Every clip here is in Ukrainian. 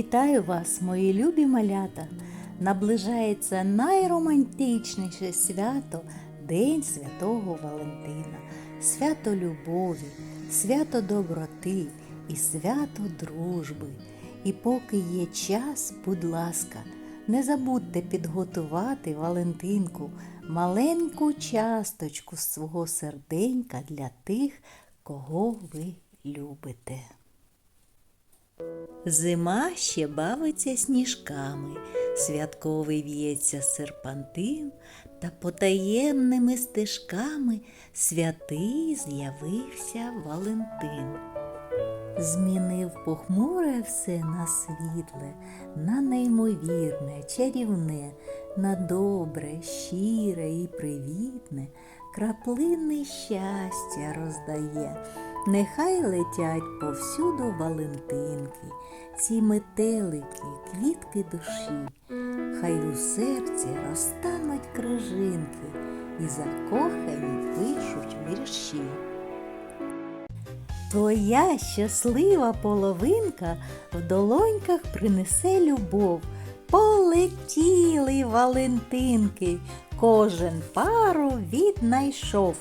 Вітаю вас, мої любі малята! Наближається найромантичніше свято День Святого Валентина, свято любові, свято доброти і свято дружби. І поки є час, будь ласка, не забудьте підготувати Валентинку, маленьку часточку свого серденька для тих, кого ви любите. Зима ще бавиться сніжками, святковий в'ється серпантин, та потаємними стежками святий з'явився Валентин. Змінив похмуре все на світле, на неймовірне, чарівне, на добре, щире і привітне, краплини щастя роздає. Нехай летять повсюду Валентинки, ці метелики, квітки душі, хай у серці розтануть крижинки і закохані пишуть вірші. Твоя щаслива половинка в долоньках принесе любов. Полетіли Валентинки, кожен пару віднайшов.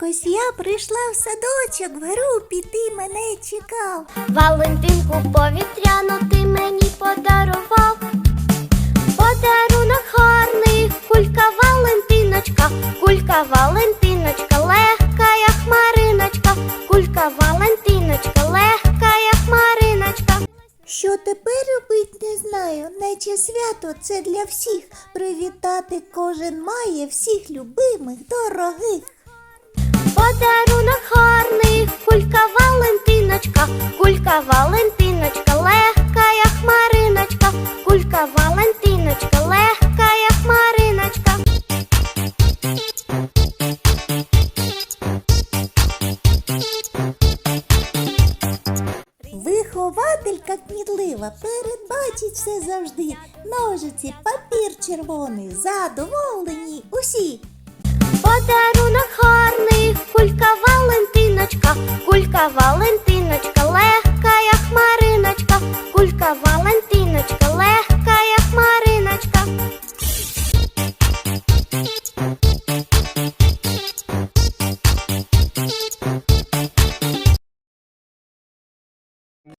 Якось я прийшла в садочок, в гру піти мене чекав. Валентинку повітряну ти мені подарував. Подарунок гарний, кулька Валентиночка, кулька Валентиночка, легка, як хмариночка, кулька Валентиночка, легка, як хмариночка. Що тепер робить, не знаю, наче свято це для всіх. Привітати кожен має всіх любимих, дорогих. Подарунок гарний, кулька Валентиночка, кулька Валентиночка, легка, як хмариночка, кулька Валентиночка, легка, як хмариночка. Вихователька кмітлива передбачить все завжди. Ножиці, папір червоний, задоволені усі подарунок гарний, кулька Валентиночка, кулька Валентиночка, легка, як хмариночка, кулька Валентиночка, легка, як хмариночка.